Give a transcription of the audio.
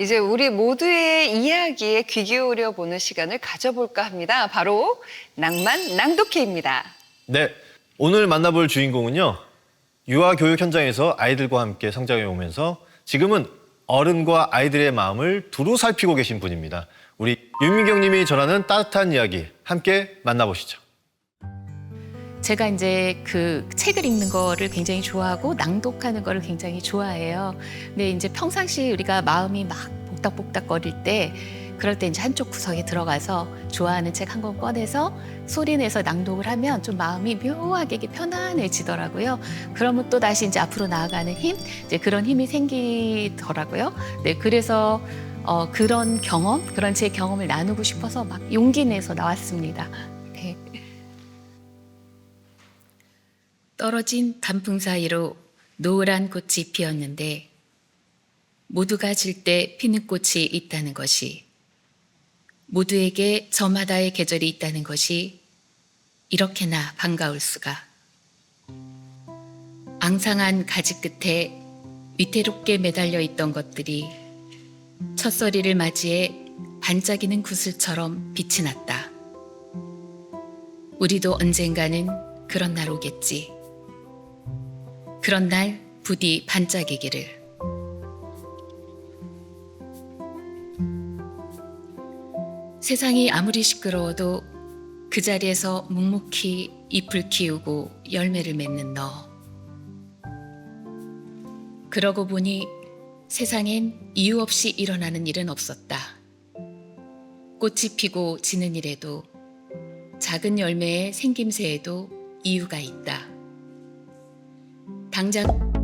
이제 우리 모두의 이야기에 귀 기울여 보는 시간을 가져볼까 합니다. 바로 낭만 낭독회입니다. 네, 오늘 만나볼 주인공은요. 유아 교육 현장에서 아이들과 함께 성장해 오면서 지금은 어른과 아이들의 마음을 두루 살피고 계신 분입니다. 우리 윤민경 님이 전하는 따뜻한 이야기 함께 만나보시죠. 제가 이제 그 책을 읽는 거를 굉장히 좋아하고 낭독하는 거를 굉장히 좋아해요. 근데 이제 평상시 우리가 마음이 막 복닥복닥거릴 때 그럴 때 이제 한쪽 구석에 들어가서 좋아하는 책 한 권 꺼내서 소리 내서 낭독을 하면 좀 마음이 묘하게 편안해지더라고요. 그러면 또 다시 이제 앞으로 나아가는 힘, 이제 그런 힘이 생기더라고요. 네, 그래서 어, 그런 경험, 그런 제 경험을 나누고 싶어서 막 용기 내서 나왔습니다. 네. 떨어진 단풍 사이로 노란 꽃이 피었는데 모두가 질 때 피는 꽃이 있다는 것이 모두에게 저마다의 계절이 있다는 것이 이렇게나 반가울 수가 앙상한 가지 끝에 위태롭게 매달려 있던 것들이 첫서리를 맞이해 반짝이는 구슬처럼 빛이 났다. 우리도 언젠가는 그런 날 오겠지. 그런 날 부디 반짝이기를. 세상이 아무리 시끄러워도 그 자리에서 묵묵히 잎을 키우고 열매를 맺는 너. 그러고 보니 세상엔 이유 없이 일어나는 일은 없었다. 꽃이 피고 지는 일에도 작은 열매의 생김새에도 이유가 있다. 당장.